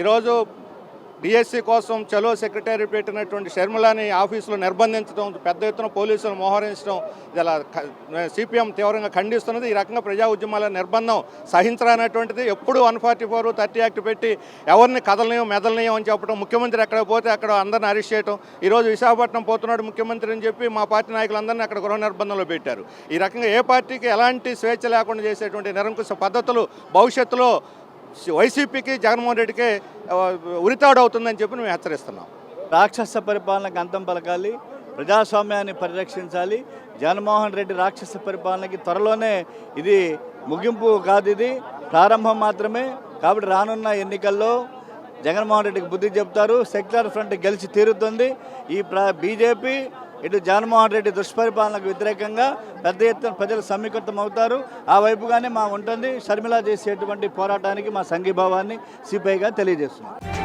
ఈరోజు డిఎస్సి కోసం చలో సెక్రటరీ పెట్టినటువంటి షర్మిలాని ఆఫీసులో నిర్బంధించడం పెద్ద ఎత్తున పోలీసులు మోహరించడం ఇలా సిపిఎం తీవ్రంగా ఖండిస్తున్నది. ఈ రకంగా ప్రజా ఉద్యమాల నిర్బంధం సహించరానటువంటిది. ఎప్పుడు one forty four thirty act పెట్టి ఎవరిని కదలనీయం మెదలనీయం అని చెప్పడం ముఖ్యమంత్రి ఎక్కడ పోతే అక్కడ అందరిని అరెస్ట్ చేయడం ఈరోజు విశాఖపట్నం పోతున్నాడు ముఖ్యమంత్రి అని చెప్పి మా పార్టీ నాయకులందరినీ అక్కడ గృహ నిర్బంధంలో పెట్టారు. ఈ రకంగా ఏ పార్టీకి ఎలాంటి స్వేచ్ఛ లేకుండా చేసేటువంటి నిరంకుశ పద్ధతులు భవిష్యత్తులో వైసీపీకి జగన్మోహన్ రెడ్డికి ఉరితాడు అవుతుందని చెప్పి మేము హెచ్చరిస్తున్నాం. రాక్షస పరిపాలనకు అంతం పలకాలి ప్రజాస్వామ్యాన్ని పరిరక్షించాలి. జగన్మోహన్ రెడ్డి రాక్షస పరిపాలనకి త్వరలోనే ఇది ముగింపు కాదు ఇది ప్రారంభం మాత్రమే. కాబట్టి రానున్న ఎన్నికల్లో జగన్మోహన్ రెడ్డికి బుద్ధి చెప్తారు. సెక్యులర్ ఫ్రంట్ గెలిచి తీరుతుంది. ఈ ప్ర బీజేపీ ఇటు జగన్మోహన్ రెడ్డి దుష్పరిపాలనకు వ్యతిరేకంగా పెద్ద ఎత్తున ప్రజలు సమీకృతం అవుతారు. ఆ వైపుగానే మా ఉంటుంది. షర్మిల చేసేటువంటి పోరాటానికి మా సంఘీభావాన్ని సిపిఐగా తెలియజేస్తున్నాం